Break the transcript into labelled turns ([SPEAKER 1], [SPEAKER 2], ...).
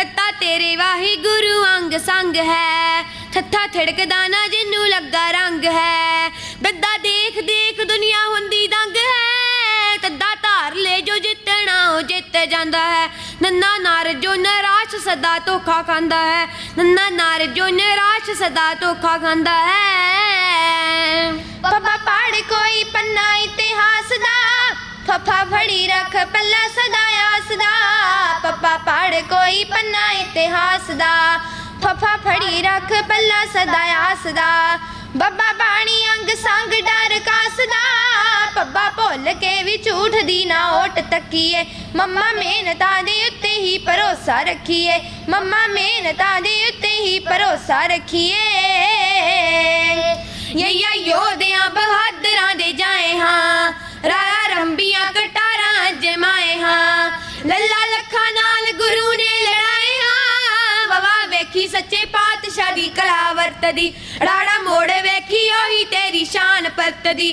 [SPEAKER 1] ਤੱਤਾ ਤੇਰੇ ਵਾਹੀ ਗੁਰੂ ਅੰਗ ਸੰਗ ਹੈ। ਥੱਥਾ ਥੜਕਦਾ ਨਾ ਜਿੰਨੂੰ ਲੱਗਾ ਰੰਗ ਹੈ। ਦੱਦਾ ਦੇਖ ਦੇਖ ਦੁਨੀਆ ਹੁੰਦੀ ਦੰਗ ਹੈ। ਤੱਦਾ ਧਾਰ ਲੈ ਜੋ ਜਿੱਤਣਾ, ਉਹ ਜਿੱਤ ਜਾਂਦਾ ਹੈ। ਨੰਨਾ ਨਾਰ ਜੋ ਨਿਰਾਸ਼ ਸਦਾ ਧੋਖਾ ਖਾਂਦਾ ਹੈ। ਨੰਨਾ ਨਾਰ ਜੋ ਨਰਾਸ਼ ਸਦਾ ਧੋਖਾ ਖਾਂਦਾ ਹੈ।
[SPEAKER 2] ਪੱਪਾ ਪੜ ਕੋਈ ਪੰਨਾ ਇਤਿਹਾਸ ਦਾ। ਫਫਾ ਫੜੀ ਰੱਖ ਪੱਲਾ ਸਦਾ ਆਸ ਦਾ। ਪੱਪਾ ਕੋਈ ਪੰਨਾ ਇਤਿਹਾਸ ਦਾ ਫਫਾ ਫੜੀ ਰੱਖ ਪੱਲਾ ਸਦਾ ਆਸ ਬੱਬਾ ਬਾਣੀ ਅੰਗ ਸੰਗ ਡਰ ਕਾਸ ਪੱਬਾ ਭੁੱਲ ਕੇ ਵੀ ਝੂਠ ਦੀ ਨਾ ਓਟ ਤੱਕੀਏ। ਮੰਮਾ ਮਿਹਨਤਾਂ ਦੇ ਉੱਤੇ ਹੀ ਭਰੋਸਾ ਰੱਖੀਏ। ਮੰਮਾ ਮਿਹਨਤਾਂ ਦੇ ਉੱਤੇ ਹੀ ਭਰੋਸਾ ਰੱਖੀਏ।
[SPEAKER 1] ਯਈਆ ਯੋਧਿਆਂ ਬਹਾਦਰਾਂ ਦੇ ਜਾਏ ਹਾਂ ਸੱਚੇ ਪਾਤਸ਼ਾਹ ਦੀ ਕਲਾ ਵਰਤਦੀ। ਰਾੜਾ ਮੋੜ ਵੇਖੀ ਉਹੀ ਤੇਰੀ ਸ਼ਾਨ ਪਰਤਦੀ।